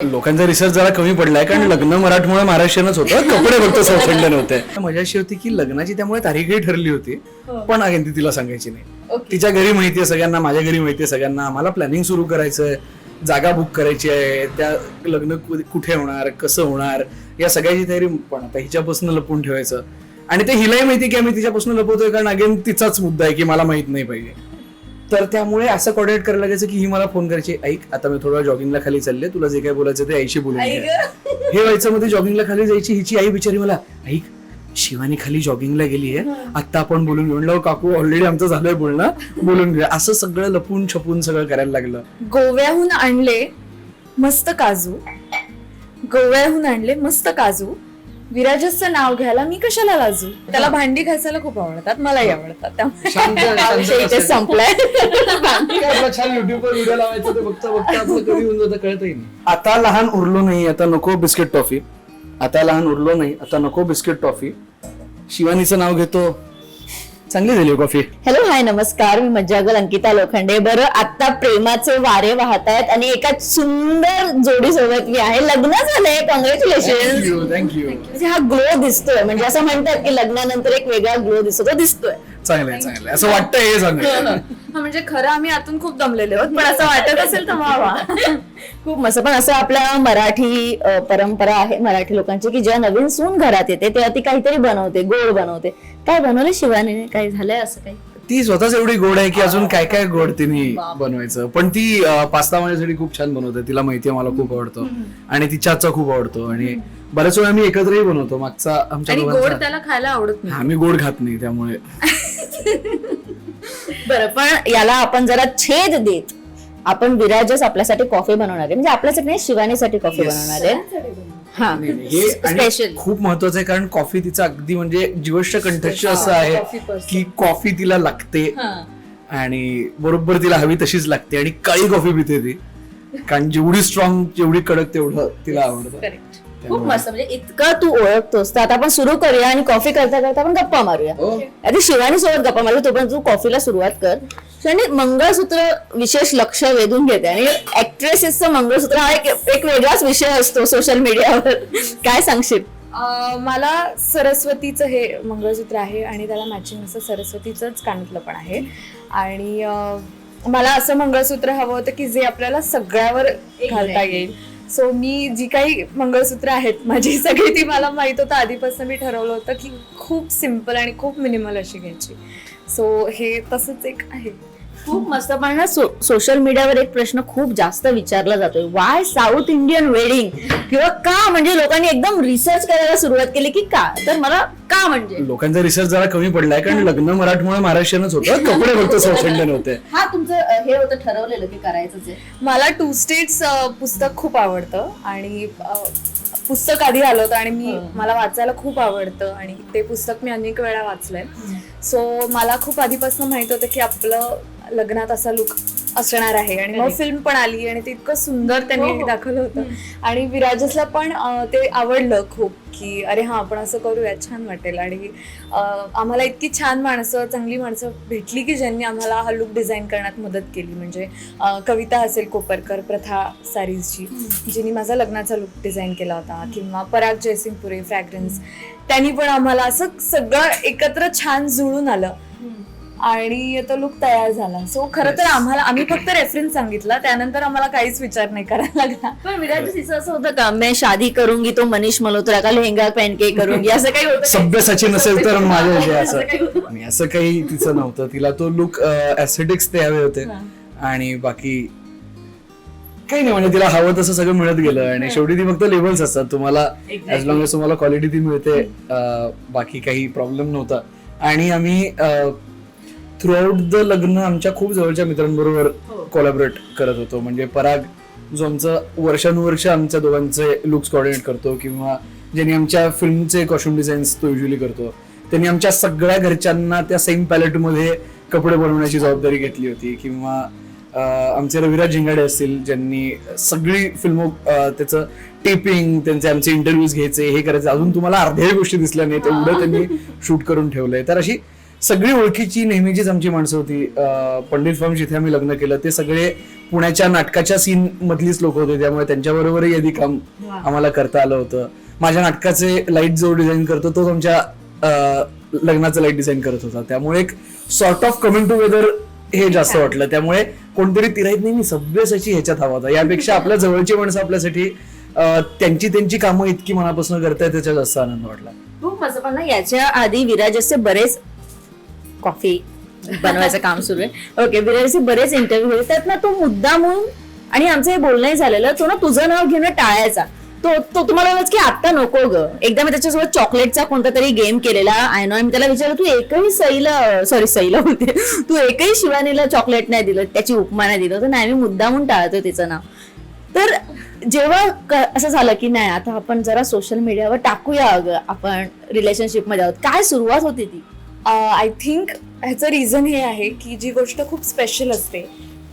लोकांचा रिसर्च जरा कमी पडलाय कारण लग्न मराठमोळं महाराष्ट्रीयनच होतं. कपडे फक्त साऊथ इंडियन होते मजा अशी होती की लग्नाची त्यामुळे तारीखही ठरली होती पण अगेन ती तिला सांगायची नाही. तिच्या घरी माहिती आहे सगळ्यांना माझ्या घरी माहिती आहे सगळ्यांना मला प्लॅनिंग सुरू करायचं आहे जागा बुक करायची आहे त्या लग्न कुठे होणार कसं होणार या सगळ्याची तयारी पण आता हिच्यापासून लपून ठेवायचं. आणि ते हिलाही माहिती की आम्ही तिच्यापासून लपवतोय कारण अगेन तिचाच मुद्दा आहे की मला माहीत नाही पाहिजे. तर त्यामुळे असं कॉर्डिनेट करायला लागायचं की ही मला फोन करायची ऐक आता मी थोडं जॉगिंगला खाली चालले तुला जे काय बोलायचं ते आईशी बोलून घे." हे व्हायचं मध्ये जॉगिंगला खाली जायची हिची आई बिचारी मला ऐक शिवानी खाली जॉगिंगला गेली आहे. आता आपण बोलून घेऊन म्हणलं, काकू ऑलरेडी आमचं झालंय बोलणं. बोलून घेऊया. असं सगळं लपून छपून सगळं करायला लागलं. गोव्याहून आणले मस्त काजू. गोव्याहून आणले मस्त काजू. विराजसचं नाव घ्यायला मी कशाला लाजू? त्याला भांडी घासायला खूप आवडतात मलाही आवडतात. त्यामुळे शांत- शांत विषय इथे असेल. संपलाय. आपलं छान युट्यूबवर व्हिडिओ लावायचं ते बघता बघता आपलं कधी होऊन जातं कळतही नाही. आता लहान उरलो नाही आता नको बिस्किट टॉफी. आता लहान उरलो नाही आता नको बिस्किट टॉफी. शिवानीचं नाव घेतो. चांगली झाली हो कॉफी. हॅलो हाय नमस्कार. मी मज्जागल अंकिता लोखंडे. बरं आता प्रेमाचे वारे वाहत आहेत आणि एका सुंदर जोडी सोबत मी आहे. लग्न झालंय. कॉंग्रॅच्युलेशन थँक्यू थँक्यू म्हणजे हा ग्लो दिसतोय. म्हणजे असं म्हणतात की लग्नानंतर एक वेगळा ग्लो दिसतो. तो दिसतोय. चांगलं आहे चांगलं आहे असं वाटतं हे चांगलं हा म्हणजे खरं आम्ही आतून खूप दमलेले आहोत पण असं वाटत असेल तर वा खूप मस्त. पण असं आपल्या मराठी अ, परंपरा आहे मराठी लोकांची की जेव्हा नवीन सून घरात येते तेव्हा ती काहीतरी बनवते गोड बनवते. काय बनवलं शिवानीने? काही झालंय असं काही? ती स्वतःच एवढी गोड आहे की अजून काय काय गोड तिने बनवायचं. पण ती पास्ता माझ्यासाठी खूप छान बनवते. तिला माहिती आहे मला खूप आवडतो. आणि तिच्या हातचा खूप आवडतो. आणि बऱ्याच वेळा आम्ही एकत्रही बनवतो. मागचा आमच्या गोड त्याला खायला आवडत नाही. हा मी गोड खात नाही त्यामुळे. बरं पण याला आपण जरा छेद देत. आपण विराजच आपल्यासाठी कॉफी बनवणार आहे. म्हणजे आपल्यासाठी नाही शिवानीसाठी कॉफी Yes. बनवणार आहे. हा. हे आणि Special. खूप महत्वाचं आहे कारण कॉफी तिचा अगदी म्हणजे जीवष्ट कंठस्थ असं आहे की कॉफी तिला लागते. आणि बरोबर तिला हवी तशीच लागते आणि काळी कॉफी पिते ती. कारण जेवढी स्ट्रॉंग जेवढी कडक तेवढं तिला आवडतं. खूप मस्त म्हणजे इतकं तू ओळखतोस. तर आता आपण सुरू करूया आणि कॉफी करता करता आपण गप्पा मारूया. हो. आधी शिवानी सोबत गप्पा मारू तोपर्यंत तू कॉफीला सुरुवात कर. शिवानी मंगळसूत्र विशेष लक्ष वेधून घेते. आणि ऍक्ट्रेसेसचं मंगळसूत्र हा एक एक वेगळाच विषय असतो सोशल मीडियावर काय सांगशील? मला सरस्वतीचं हे मंगळसूत्र आहे आणि त्याला मॅचिंग असं सरस्वतीचंच कानातलं पण आहे. आणि मला असं मंगळसूत्र हवं होतं की जे आपल्याला सगळ्यावर घालता येईल. सो मी जी काही मंगळसूत्र आहेत माझी सगळी ती मला माहीत होतं. आधीपासून मी ठरवलं होतं की खूप सिंपल आणि खूप मिनिमल अशी घ्यायची. सो हे तसंच एक आहे. खूप मस्त पण ना सोशल मीडियावर एक प्रश्न खूप जास्त विचारला जातोय. वाय साऊथ इंडियन वेडिंग किंवा का म्हणजे लोकांनी एकदम रिसर्च करायला सुरुवात केली की का? तर मला का म्हणजे? लोकांचा रिसर्च जरा कमी पडलाय कारण लग्न मराठमोळं महाराष्ट्रीयनच होतं कपडे फक्त साऊथ इंडियन होते. हा तुमचं अ, हे होतं ठरवलेलं की करायचंच आहे. मला टू स्टेट्स पुस्तक खूप आवडतं आणि अ, पुस्तक आधी आलं होतं आणि मी मला वाचायला खूप आवडतं आणि ते पुस्तक मी अनेक वेळा वाचलंय. सो मला खूप आधीपासून माहीत होतं की आपलं लग्नात असा लुक असणार आहे. आणि मग फिल्म पण आली आणि ते इतकं सुंदर त्यांनी दाखवलं होतं. आणि विराजसला पण ते आवडलं खूप की अरे हा आपण असं करूया छान वाटेल. आणि आम्हाला इतकी छान माणसं चांगली माणसं भेटली की ज्यांनी आम्हाला हा लुक डिझाईन करण्यात मदत केली. म्हणजे कविता असेल कोपरकर प्रथा सारीजची जिने माझा लग्नाचा लुक डिझाईन केला होता. किंवा पराग जयसिंगपुरे फ्रॅग्रन्स त्यांनी पण आम्हाला असं सगळं एकत्र छान जुळून आलं. आणि तो लुक तयार झाला. सो खरं तर आम्हाला आम्ही फक्त रेफरन्स सांगितला. त्यानंतर आम्हाला काहीच विचार नाही करायला लागला. पण विराट तिचं असं होतं का? मैं शादी करूंगी तो मनीष मल्होत्रा का? लेहंगा पहन के करूंगी? असं काही होतं? सभ्य सचिन असेल तर माझ्या जे असं काही असं आणि असं काही तिचं नव्हतं. तिला तो लुक ऍस्थेटिक्स ते हवे होते. आणि बाकी काही नाही. म्हणजे तिला हवं तसं सगळं मिळत गेलं. आणि शेवटी ती फक्त लेबल्स असतात. तुम्हाला ऍज लॉंग एज तुम्हाला क्वालिटी ती मिळते. बाकी काही प्रॉब्लेम नव्हता. आणि आम्ही थ्रू आउट द लग्न आमच्या खूप जवळच्या मित्रांबरोबर कोलॅबरेट करत होतो. म्हणजे पराग जो आमचं वर्षानुवर्ष आमच्या दोघांचे लुक्स कोऑर्डिनेट करतो किंवा ज्यांनी आमच्या फिल्मचे कॉस्ट्युम डिझाईन्स तो युजली करतो त्यांनी आमच्या सगळ्या घरच्यांना त्या सेम पॅलेटमध्ये कपडे बनवण्याची जबाबदारी घेतली होती. किंवा आमचे रविराज झिंगाडे असतील ज्यांनी सगळी फिल्म त्याचं टेपिंग त्यांचे आमचे इंटरव्ह्यूज घ्यायचे हे करायचे. अजून तुम्हाला अर्ध्याही गोष्टी दिसल्या नाहीत एवढं त्यांनी शूट करून ठेवलंय. तर अशी सगळी ओळखीची नेहमीचीच आमची माणसं होती. पंडित फार्म जिथे आम्ही लग्न केलं ते सगळे पुण्याच्या नाटकाच्या सीन मधलीच लोक होते. त्यामुळे त्यांच्याबरोबरही आधी काम आम्हाला करता आलं होतं. माझ्या नाटकाचे लाइट जो डिझाईन करतो तोच आमच्या लग्नाचं लाइट डिझाईन करत होता. त्यामुळे एक सॉर्ट ऑफ कमिंग टुगेदर हे जास्त वाटलं. त्यामुळे कोणतरी तिराईत नाही मी सभ्यसाची ह्याच्यात हवा होता. यापेक्षा आपल्या जवळची माणसं आपल्यासाठी त्यांची त्यांची कामं इतकी मनापासून करतायत त्याचा जास्त आनंद वाटला. पण ना याच्या आधी विराजचे बरेच कॉफी बनवायचं काम सुरू आहे. ओके विराजचे बरेच इंटरव्ह्यू होते. त्यात ना तो मुद्दा म्हणून आणि आमचं हे बोलणंही झालेलं तो ना तुझं नाव घेणं टाळायचा. तो तो तुम्हाला की आता नको ग. एकदा मी त्याच्यासोबत चॉकलेटचा कोणता तरी गेम केलेला आय नो मी त्याला विचारलं तू एकही सईला सॉरी सईला होते तू एकही शिवानीला चॉकलेट नाही दिलं त्याची उपमा नाही दिलं. तर नाही मी मुद्दामून टाळतोय तिचं नाव. तर जेव्हा असं झालं की नाही आता आपण जरा सोशल मीडियावर टाकूया अगं आपण रिलेशनशिपमध्ये आहोत. काय सुरुवात होती ती? आय थिंक ह्याचं रिझन हे आहे की जी गोष्ट खूप स्पेशल असते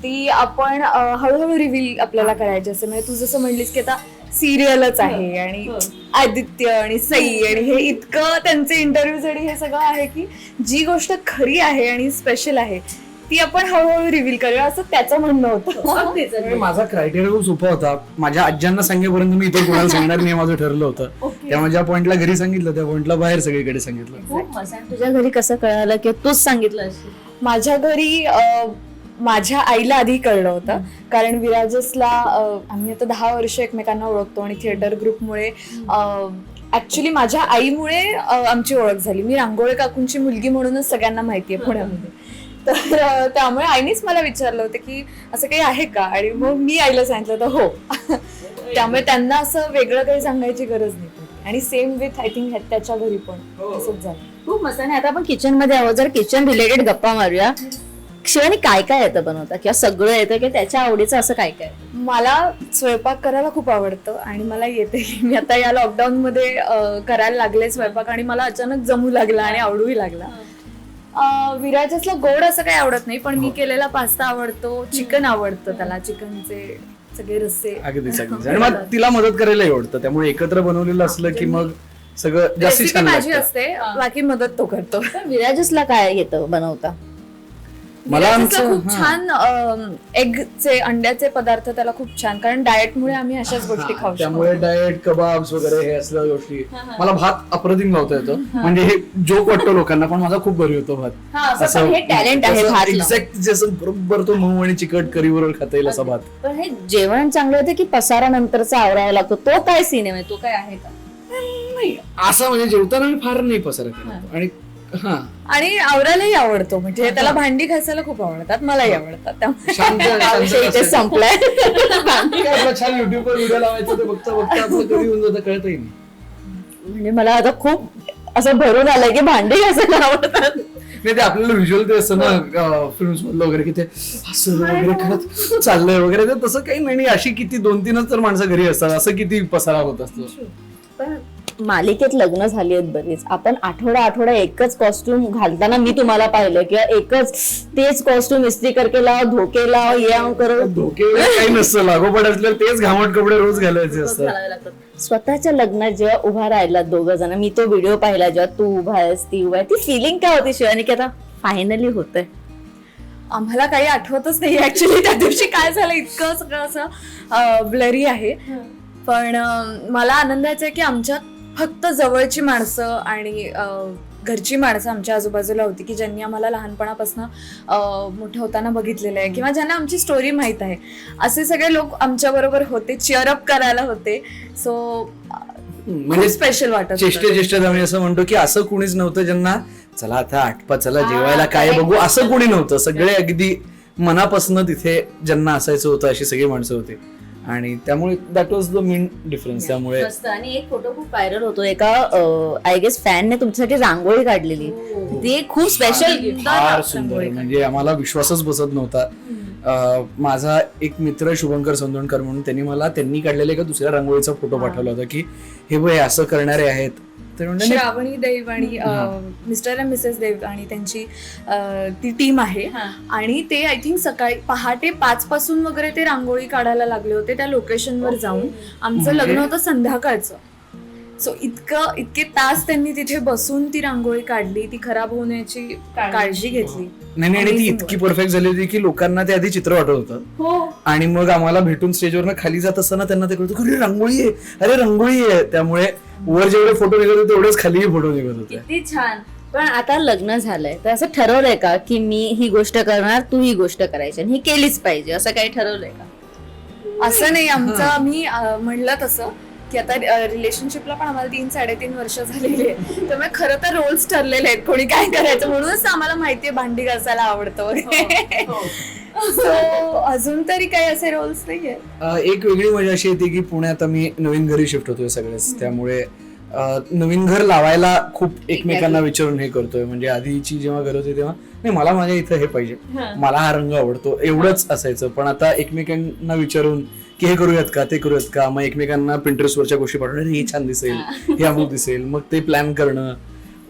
ती आपण हळूहळू रिव्हील आपल्याला करायची असते. म्हणजे तू जसं म्हणलीस की आता सिरियलच आहे आणि आदित्य आणि सई आणि हे इतकं त्यांचे इंटरव्ह्यूज आणि हे सगळं आहे की जी गोष्ट खरी आहे आणि स्पेशल आहे ती आपण हळूहळू रिव्हील करूया असं त्याचं म्हणणं होतं. त्यामुळे माझा क्रायटेरिया खूप सोपा होता. माझ्या आज्यांना सांगेपर्यंत मी इतर कोणाला सांगणार नाही हे माझं ठरलं होतं. त्यामुळे ज्या पॉइंटला घरी सांगितलं त्या पॉइंटला बाहेर सगळीकडे सांगितलं. खूप मस्त आणि तुझ्या घरी कसं कळालं किंवा तूच सांगितलं असेल? माझ्या घरी अ, माझ्या आईला आधी कळलं होतं. कारण विराजसला अ, आम्ही आता दहा वर्ष एकमेकांना ओळखतो आणि थिएटर ग्रुपमुळे ऍक्च्युली माझ्या आईमुळे अ, आमची ओळख झाली. मी रांगोळे काकूंची मुलगी म्हणूनच सगळ्यांना माहिती आहे पुण्यामध्ये. तर त्यामुळे आईनेच मला विचारलं होतं की असं काही आहे का? आणि मग मी आईला सांगितलं तर हो. त्यामुळे त्यांना असं वेगळं काही सांगायची गरज नाही. आणि सेम विथ आय थिंक त्याच्या घरी पण असंच झालं. खूप मस्त. आणि आता आपण किचनमध्ये आहोत. जर किचन रिलेटेड गप्पा मारूया शिवानी काय काय येतं बनवता? किंवा सगळं येतं किंवा त्याच्या आवडीचं असं काय काय? मला स्वयंपाक करायला खूप आवडतं आणि मला येते. मी आता या लॉकडाऊन मध्ये करायला लागले स्वयंपाक आणि मला अचानक जमू लागला आणि आवडूही लागला. विराजसला गोड असं काही आवडत नाही पण मी केलेला पास्ता आवडतो चिकन आवडतं त्याला चिकनचे सगळे रस्से. अगदीच अगदीच. आणि मग तिला मदत करायला आवडतं त्यामुळे एकत्र बनवलेलं असलं की मग सगळं जास्ती रेसिपी छान माझी लागतं. असते बाकी मदत तो करतो. विराजसला काय येतं बनवता? मला आमचं खूप हा. छान एगचे अंड्याचे पदार्थ त्याला खूप छान. कारण डाएटमुळे आम्ही अशाच गोष्टी खाऊ शकतो. त्यामुळे डाएट कबाब्स वगैरे हे असल्या गोष्टी. मला भात अप्रतिम लावता येतो. म्हणजे हे जोक वाटतो लोकांना पण माझा खूप बरी होतो भात. हा, असं पण हे talent आहे भात लावणं. एक्झॅक्ट जसं बरोबर तो मऊ आणि चिकट करी बरोबर खाता येईल असा भात. पण हे जेवण चांगलं होतं की पसारा नंतरचा आवरावा लागतो. तो काय सिनेमा आहे? तो काय आहे का? नाही असं म्हणजे जेवताना मी फार नाही पसारा करत. आणि हा. आणि आवरायलाही आवडतो. म्हणजे त्याला भांडी घासायला खूप आवडतात मलाही आवडतात. त्यामुळे इथे. संपलाय. छान युट्यूब वर व्हिडिओ लावायचं ते बघता बघता आपलं कधी होऊन जातं कळतही नाही. म्हणजे मला आता खूप असं भरून आलंय की भांडी घासायला आवडतात. नाही ते आपल्याला व्हिज्युअल ते असतं ना फिल्म्स मधलं वगैरे की ते वगैरे करत चाललंय वगैरे. ते तसं काही नाही. आणि अशी किती दोन तीनच तर माणसं घरी असतात. असं किती पसारा होत असतो. पण मालिकेत लग्न झाली आहेत बरीच. आपण आठवडा आठवडा एकच कॉस्ट्युम घालताना मी तुम्हाला पाहिलं किंवा एकच तेच कॉस्ट्युम इस्त्री करके लाव धोके लाव या कर. धोके काही नसतं. लागोपाठ असल्यावर तेच घामट कपडे रोज घालायचे असतात. स्वतःच्या लग्नात जेव्हा उभा राहिला दोघं जण मी तो व्हिडिओ पाहिला जेव्हा तू उभा आहेस ती उभा आहे. ती फिलिंग काय होती शिवानी की आता फायनली होतंय? आम्हाला काही आठवतच नाही ऍक्च्युली त्या दिवशी काय झालं इतकं सगळं असं ब्लरी आहे. पण मला आनंदाचं आहे की आमच्यात फक्त जवळची माणसं आणि घरची माणसं आमच्या आजूबाजूला होती की ज्यांनी आम्हाला लहानपणापासून मोठं होताना बघितलेलं आहे. किंवा ज्यांना आमची स्टोरी माहीत आहे. असे सगळे लोक आमच्याबरोबर होते चिअरअप करायला होते. सो म्हणजे स्पेशल वाटत. चेष्टे चेष्टेत आम्ही असं म्हणतो की असं कुणीच नव्हतं ज्यांना चला आता आठपा चला जेवायला काय बघू असं कुणी नव्हतं. सगळे अगदी मनापासून तिथे ज्यांना असायचं होतं अशी सगळी माणसं होती. आणि त्यामुळे that was the main difference त्यामुळे मस्त. आणि एक फोटो खूप व्हायरल होतो. एका आय गेस फॅनने तुमच्यासाठी रांगोळी काढलेली. ती एक खूप स्पेशल फार सुंदर. म्हणजे आम्हाला विश्वासच बसत नव्हता. माझा एक मित्र शुभंकर संदोणकर म्हणून त्यांनी मला त्यांनी काढलेला एका दुसऱ्या रांगोळीचा फोटो पाठवला होता की हे बघ हे असं करणारे आहेत. तर श्रावणी देव आणि मिस्टर अँड मिसेस देव आणि त्यांची अ, ती टीम आहे. आणि ते आय थिंक सकाळी पहाटे पाच पासून वगैरे ते रांगोळी काढायला लागले होते त्या लोकेशनवर जाऊन. आमचं म्हणजे? लग्न होतं संध्याकाळचं. सो इतकं इतके तास त्यांनी तिथे बसून ती रांगोळी काढली ती खराब होण्याची काळजी घेतली. नाही नाही, आणि ती इतकी परफेक्ट झाली होती की लोकांना ते आधी चित्र वाटत होतं. हो. आणि मग आम्हाला भेटून स्टेजवरनं खाली जात असताना त्यांना ते कळतं अरे रांगोळी आहे अरे रांगोळी आहे. त्यामुळे वर जेवढे फोटो निघत होते तेवढेच खालीही फोटो निघत होते. किती छान. पण आता लग्न झालंय तर असं ठरवलंय का की मी ही गोष्ट करणार तू ही गोष्ट करायची आणि ही केलीच पाहिजे असं काही ठरवलंय का? असं नाही आमचं आम्ही अं, म्हणलं तसं की आता रिलेशनशिपला पण आम्हाला तीन साडेतीन वर्ष झालेली आहे त्यामुळे खरं तर रोल्स ठरलेले आहेत कोणी काय करायचं. म्हणूनच आम्हाला माहितीये भांडी घासायला आवडतं वगैरे. सो अजून तरी काही असे रोल्स नाहीये? एक वेगळी मजा अशी येते की पुण्यात आम्ही नवीन घरी शिफ्ट होतोय सगळेच. त्यामुळे नवीन घर लावायला खूप एकमेकांना विचारून हे करतोय. म्हणजे आधीची जेव्हा घर होती तेव्हा. नाही मला माझ्या इथं हे पाहिजे. मला हा रंग आवडतो. एवढंच असायचं. पण आता एकमेकांना विचारून की हे करूयात का ते करूयात का? मग एकमेकांना Pinterest वरच्या गोष्टी पाठवणं "अरे, हे छान दिसेल. हे. अमुक दिसेल. मग ते प्लॅन करणं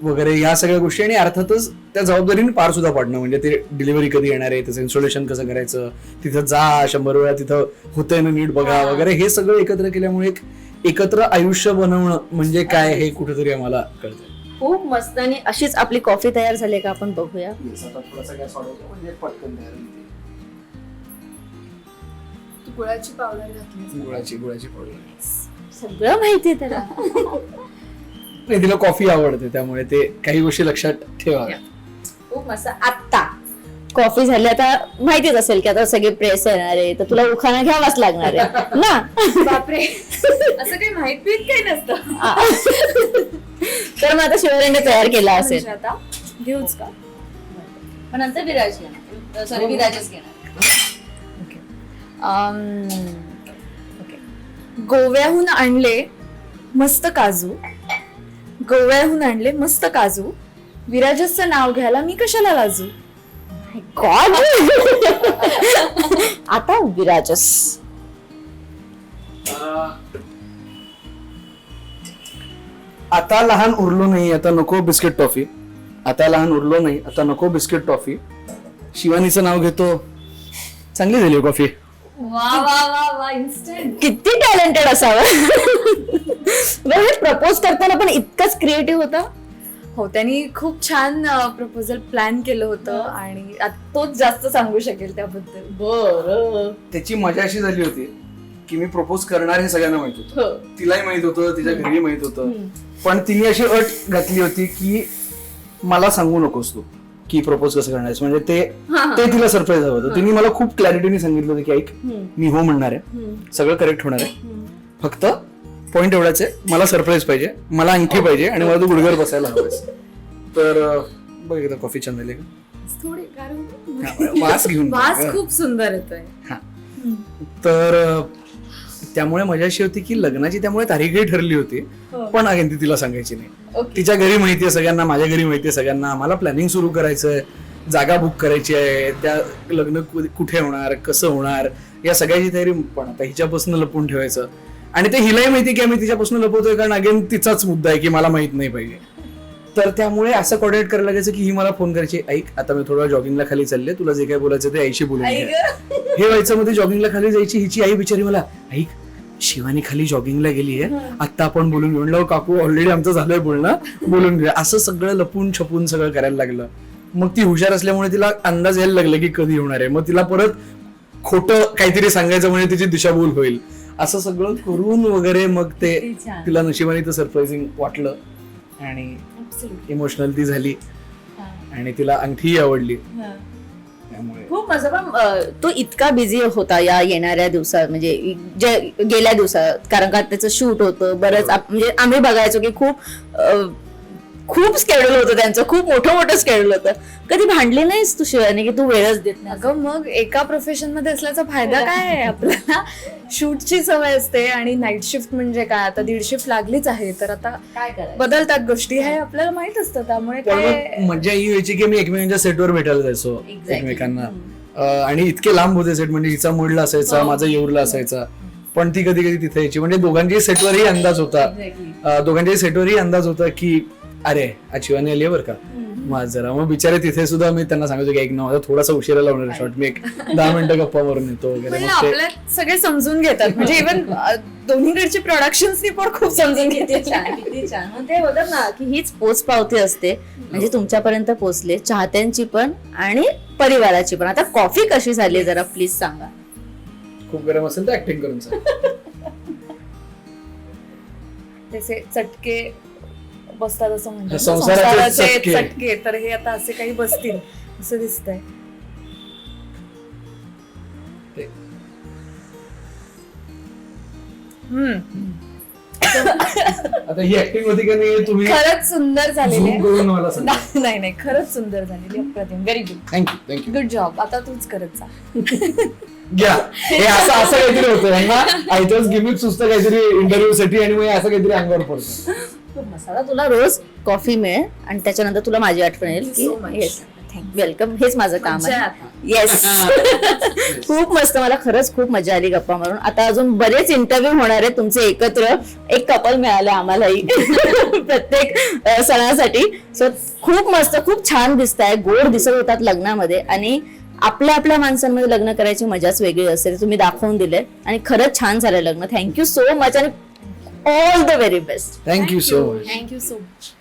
वगैरे या सगळ्या गोष्टी आणि अर्थातच त्या जबाबदारीने पार सुद्धा पाडणं. म्हणजे ते डिलिव्हरी कधी येणार आहे त्याचं इन्स्टॉलेशन कसं करायचं? तिथं जा शंभर वेळा तिथं होतंय ना नीट बघा वगैरे. हे सगळं एकत्र केल्यामुळे एक एकत्र आयुष्य बनवणं म्हणजे काय हे कुठेतरी आम्हाला कळतंय. खूप मस्त आणि अशीच आपली कॉफी तयार झाली का आपण बघूया. तू गुळाची पावडर घातली गुळाची गुळाची पावडर सगळं माहितीये त्याला. नाही तिला कॉफी आवडते त्यामुळे ते काही गोष्टी लक्षात ठेवा खूप मस्त. आत्ता कॉफी झाली आता माहितीच असेल की आता सगळे प्रेस येणार आहे तर तुला उखाणा घ्यावाच लागणार आहे. ना? बापरे. असं काही माहीत बीत काही नसतं. तर मग आता शिवरायांनी तयार केला असेल. म्हणजे आता घेऊच का? पण नंतर विराज घेणार. सॉरी विराजच घेणार. अम, ओके. गोव्याहून आणले मस्त काजू. गोव्याहून आणले मस्त काजू. विराजसचं नाव घ्यायला मी कशाला लाजू गॉड आता विराजस. आता लहान उरलो नाही आता नको बिस्किट टॉफी. आता लहान उरलो नाही आता नको बिस्किट टॉफी. शिवानीचं नाव घेतो. चांगली झाली कॉफी. वा वा वा वा इन्स्टंट किती टॅलेंटेड असावं. बरं, हे प्रपोज करताना पण इतकंच क्रिएटिव्ह होता? हो त्यांनी खूप छान प्रपोजल प्लॅन केलं होतं आणि आत- तोच जास्त सांगू शकेल त्याबद्दल. बर. त्याची मजा अशी झाली होती. की मी प्रपोज करणार हे सगळ्यांना माहीत होतं. तिलाही माहीत होतं तिच्या घरी माहीत होतं. पण तिने अशी अट घातली होती की मला सांगू नकोस तू की प्रपोज कसं करणार. म्हणजे ते ते तिला सरप्राईज हवं होतं. तिने मला खूप क्लॅरिटीने सांगितलं होतं की ऐक मी हो म्हणणार आहे. सगळं करेक्ट होणार आहे. फक्त पॉइंट एवढाच आहे मला सरप्राईज पाहिजे मला अंगठी पाहिजे आणि मला तू गुडघर बसायला हवंस तर बघ एकदा कॉफी छान झाली का हा, वास घेऊन. वास खूप सुंदर येतोय. हा. तर त्यामुळे मजा अशी होती की लग्नाची त्यामुळे तारीखही ठरली होती. पण अगेन ती तिला सांगायची नाही. तिच्या घरी माहितीये सगळ्यांना माझ्या घरी माहितीये सगळ्यांना. आम्हाला प्लॅनिंग सुरू करायचंय. जागा बुक करायची आहे. त्या लग्न कुठे होणार कसं होणार या सगळ्याची तयारी. पण आता हिच्यापासून लपवून ठेवायचं. आणि ते हिलाही माहिती की आम्ही तिच्यापासून लपवतोय कारण अगेन तिचाच मुद्दा आहे की मला माहीत नाही पाहिजे. तर त्यामुळे असं कॉर्डिनेट करायला लागायचं की ही मला फोन करायची ऐक आता मी थोडा जॉगिंगला खाली चालले. तुला जे काय बोलायचं ते आईशी बोलून हे व्हायचं मध्ये जॉगिंगला खाली जायची हिची आई बिचारी मला ऐक शिवानी खाली जॉगिंगला गेली आहे आता आपण बोलून घेऊन म्हणलं काकू ऑलरेडी आमचं झालंय बोलणं. बोलून घेऊया. असं सगळं लपून छपून सगळं करायला लागलं. मग ती हुशार असल्यामुळे तिला अंदाज यायला लागला की कधी होणार आहे. मग तिला परत खोटं काहीतरी सांगायचं म्हणजे तिची दिशाभूल होईल. असं सगळं करून वगैरे मग ते तिला नशिबाने तर सरप्राइझिंग वाटलं. आणि इमोशनल ती झाली. आणि तिला अंगठीही आवडली. त्यामुळे. खूप पण तो इतका बिझी होता या येणाऱ्या दिवसात म्हणजे जे गेल्या दिवसात कारण का त्याचं शूट होतं बरंच आप- म्हणजे आम्ही बघायचो की खूप अं, खूप स्केड्यूल होतं त्यांचं. खूप मोठं मोठं स्केड्यूल होतं. कधी भांडली नाहीस तू शिवानी की तू वेळच देत नाही अगं मग एका प्रोफेशनमध्ये असल्याचा फायदा काय आहे? आपल्याला शूटची सवय असते आणि नाईट शिफ्ट म्हणजे काय? आता दीड शिफ्ट लागलीच आहे तर आता काय करायचं? बदलतात गोष्टी. हे आपल्याला माहीत असतं त्यामुळे पण काय मग मजा ही व्हायची की मी एकमेकांच्या सेटवर भेटायला जायचो Exactly. एकमेकांना. अं, आणि इतके लांब होते सेट म्हणजे हिचा मुडला असायचा माझा येऊरला असायचा. पण ती कधी कधी तिथे यायची. म्हणजे दोघांच्याही सेटवरही अंदाज होता. अं, दोघांच्याही सेटवरही अंदाज होता की अरे आज शिवानी आली बरं का? माझ जरा मग बिचारे तिथे सुद्धा मी त्यांना सांगायचो की एक ना माझा थोडासा उशिरा लावणार शॉर्ट मी एक दहा मिनिटं गप्पा मारून येतो वगैरे. म्हणजे मग ते आपल्यात सगळे समजून घेतात. म्हणजे इव्हन दोन्हीकडचे प्रोडक्शन्स पण खूप समजून किती छान किती छान. मग ते ना की हीच पोच पावती असते. म्हणजे तुमच्यापर्यंत पोचले. चाहत्यांची पण आणि परिवाराची पण. आता कॉफी कशी झाली जरा प्लीज सांगा. खूप गरम असेल तर ऍक्टिंग करून सांग. तसे चटके बसतात असं म्हणतात. ना, संसाराचे संसाराचे चटके. चटके तर हे आता असे काही बसतील असं दिसतंय. ते- हम्म. आता ही ऍक्टिंग होती का नाही तुम्ही खरंच सुंदर झालेली झूम आहे. करून मला सांगा. नाही नाही, नाही खरंच सुंदर झालेली आहे. अप्रतिम. Very good thank you thank you good job आता तूच करत जा. घ्या. हे असं असं काहीतरी होतं यांना आयतच गिमिक सुचतं काहीतरी इंटरव्ह्यू साठी आणि मग हे असं काहीतरी अंगावर पडतं आता तुला रोज कॉफी मिळेल आणि त्याच्यानंतर तुला माझी आठवण येईल की. येस वेलकम हेच माझं काम आहे. येस खूप मस्त मला खरंच खूप मजा आली गप्पा मारून. आता अजून बरेच इंटरव्ह्यू होणार आहेत तुमचे एकत्र. एक कपल मिळाले आम्हालाही. प्रत्येक सणासाठी. सो खूप मस्त खूप छान दिसत आहे गोड दिसत होतात लग्नामध्ये. आणि आपल्या आपल्या माणसांमध्ये लग्न करायची मजाच वेगळी असते. ते तुम्ही दाखवून दिले आणि खरंच छान झालं लग्न. Thank you so much all the very best. Thank, Thank you so much. Thank you so much.